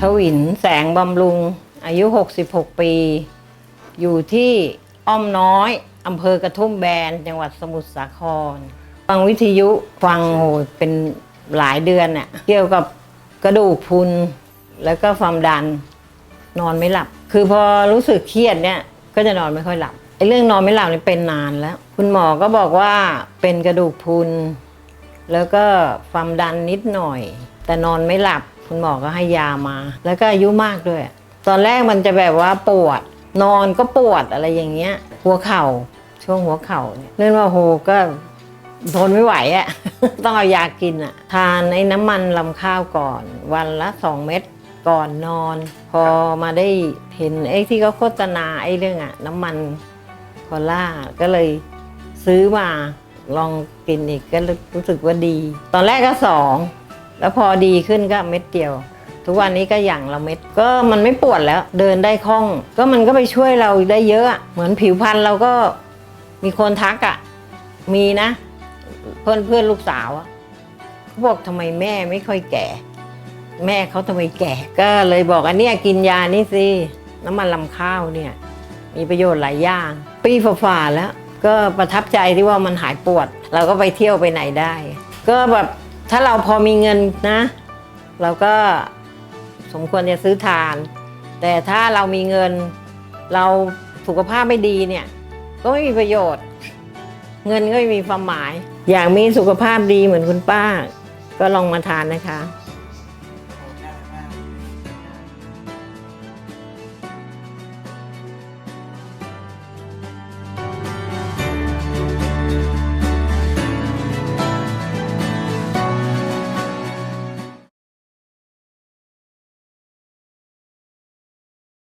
ทวินแสงบำรุง อายุ 66 ปี อยู่ที่อ้อมน้อยอำเภอกระทุ่มแบนจังหวัดสมุทรสาคร ฟังวิทยุฟังโหเป็นหลายเดือนน่ะเกี่ยวกับกระดูกพุนแล้วก็ความดันนอนไม่หลับ คือพอรู้สึกเครียดเนี่ยก็จะนอนไม่ค่อยหลับไอ้เรื่องนอนไม่หลับนี่เป็นนานแล้ว คุณหมอก็บอกว่าเป็นกระดูกพุนแล้วก็ความดันนิดหน่อย แต่นอนไม่หลับ คุณหมอก็ให้ยามา แล้วก็อายุมากด้วย ตอนแรกมันจะแบบว่าปวด นอนก็ปวดอะไรอย่างเงี้ย หัวเข่าช่วงหัวเข่าเนี่ยเล่นว่าโหก็ทนไม่ไหวอะต้องเอายากินอะทานไอ้น้ำมันลำข้าวก่อน วันละสองเม็ดก่อนนอน พอมาได้เห็นไอ้ที่เขาโฆษณาไอ้เรื่องอะ น้ำมันคอล่าก็เลยซื้อมาลองกินอีกก็รู้สึกว่าดี ตอนแรกก็สอง แล้วพอดีขึ้นก็เม็ดเดียว ทุกวันนี้ก็อย่างละเม็ดก็มันไม่ปวดแล้ว เดินได้คล่อง ก็มันก็ไปช่วยเราได้เยอะเหมือนผิวพรรณเราก็มีคนทักอะ่ะมีนะ เพื่อนเพื่อนลูกสาวเขาบอกทำไมแม่ไม่ค่อยแก่ แม่เขาทำไมแก่ ก็เลยบอกอันเนี้ยกินยานี่สิน้ำมันลำข้าวเนี่ย มีประโยชน์หลายอย่าง ปีฝ่าๆแล้ว ก็ประทับใจที่ว่ามันหายปวด เราก็ไปเที่ยวไปไหนได้ ก็แบบ ถ้าเราพอมีเงินนะ เราก็สมควรจะซื้อทาน แต่ถ้าเรามีเงิน เราสุขภาพไม่ดีเนี่ย ก็ไม่มีประโยชน์ เงินก็ไม่มีความหมาย อยากมีสุขภาพดีเหมือนคุณป้า ก็ลองมาทานนะคะ